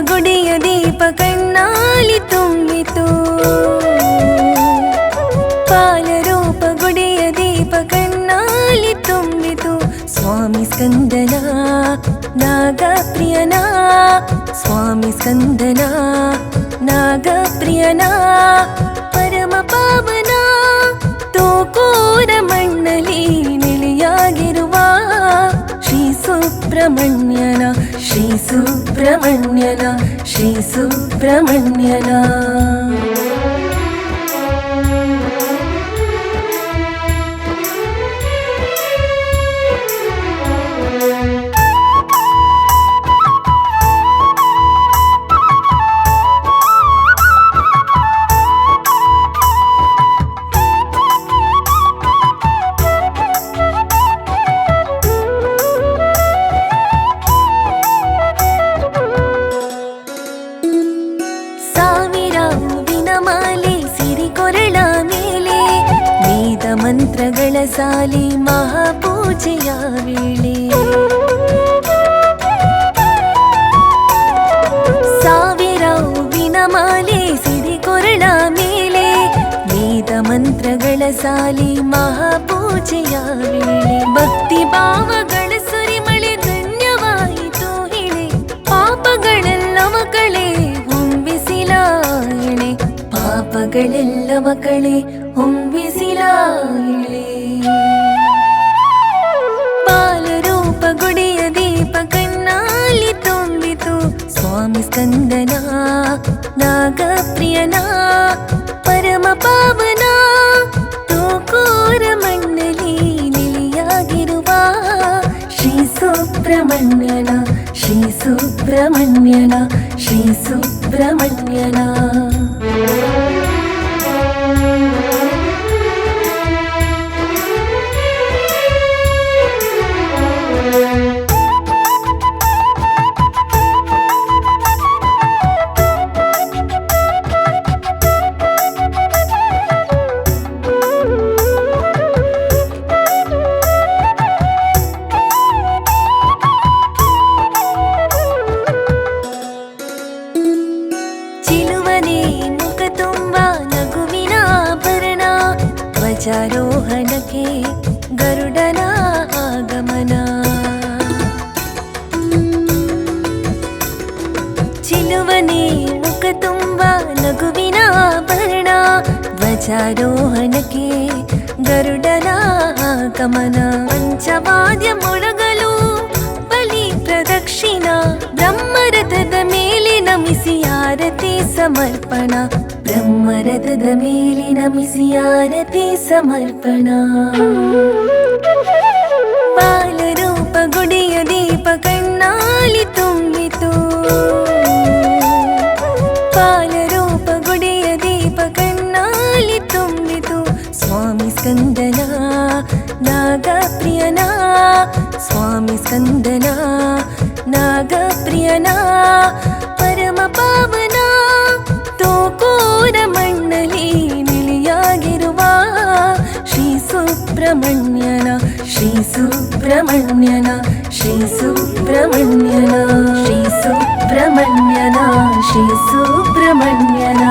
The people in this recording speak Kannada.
ಗುಡಿಯ ದೀಪ ಕಣ್ಣಾಲಿ ತುಂಬಿತು. ಪಾಲರೂಪ ಗುಡಿಯ ದೀಪ ಕಣ್ಣಾಲಿ ತುಂಬಿತು. ಸ್ವಾಮಿ ಸ್ಕಂದನ, ನಾಗಪ್ರಿಯನ, ಸ್ವಾಮಿ ಸ್ಕಂದನ, ನಾಗಪ್ರಿಯನ, ಪರಮ ಪಾವನ, ತೋಕೋರ ಮಣ್ಣಲಿ ನಿಲಿಯಾಗಿರುವ ಶ್ರೀ ಸುಬ್ರಹ್ಮಣ್ಯನ श्रीसुब्रह्मण्यना श्रीसुब्रह्मण्यना ಮಂತ್ರಗಳ ಸಾಲಿ ಮಹಾಪೂಜೆಯ ವೇಳೆ ಸಾವಿರ ಹೂವಿನ ಮಾಲೆ ಸಿರಿ ಕೊರಳ ಮೇಲೆ ವೇದ ಮಂತ್ರಗಳ ಸಾಲಿ ಮಹಾಪೂಜೆಯ ವೇಳೆ ಭಕ್ತಿ ಭಾವಗಳ ಸುರಿಮಳೆ ಧನ್ಯವಾಯಿತು ಹಿಳೆ ಪಾಪಗಳೆಲ್ಲವ ಕಳೆ ಹೊಂಬಿಸಿಲ ಇಳೆ ಪಾಪಗಳೆಲ್ಲವ ಕಳೆ ಹೊಂಬಿಸಿಲ ಇಳೆ ತುಂಬಿತು ಸ್ವಾಮಿ ಸ್ಕಂದನ ನಾಗಪ್ರಿಯನ ಪರಮ ಪಾವನ ತೋಕೋರ ಮಣ್ಣಲಿ ನೆಲೆಯಾಗಿರುವ ಶ್ರೀ ಸುಬ್ರಹ್ಮಣ್ಯನ ಶ್ರೀ ಸುಬ್ರಹ್ಮಣ್ಯನ ಶ್ರೀ ಸುಬ್ರಹ್ಮಣ್ಯನ ಧ್ವಜಾರೋಹಣಕ್ಕೆ ಗರುಡನ ಆಗಮನ. ಚಿಲುವನೆ ಮುಖ ತುಂಬ ನಗುವಿನ ಆಭರಣ. ಧ್ವಜಾರೋಹಣಕ್ಕೆ ಗರುಡನ ಆಗಮನ. ಪಂಚವಾದ್ಯ ಮೊಳಗಲು ಬಲಿ ಪ್ರದಕ್ಷಿಣ. ಬ್ರಹ್ಮರಥದ ಮೇಲೆ ನಮಿಸಿ ಆರತಿ ಸಮರ್ಪಣ. ಬ್ರಹ್ಮರಥದ ಮೇಲೆ ನಮಿಸಿ ಆರತಿ ಸಮರ್ಪಣ ಬಾಲರೂಪ ಗುಡಿಯ ದೀಪ ಕಣ್ಣಾಲಿ ತುಂಬಿತು ಬಾಲರೂಪ ಗುಡಿಯ ದೀಪ ಕಣ್ಣಾಲಿ ತುಂಬಿತು ಸ್ವಾಮಿ ಸ್ಕಂದನ ನಾಗಪ್ರಿಯನ ಸ್ವಾಮಿ ಸ್ಕಂದನ ನಾಗಪ್ರಿಯನ ಪರಮ ಪಾವನ ಸುಬ್ರಹ್ಮಣ್ಯನ ಶ್ರೀ ಸುಬ್ರಹ್ಮಣ್ಯನ ಶ್ರೀ ಸುಬ್ರಹ್ಮಣ್ಯನ ಶ್ರೀ ಸುಬ್ರಹ್ಮಣ್ಯನ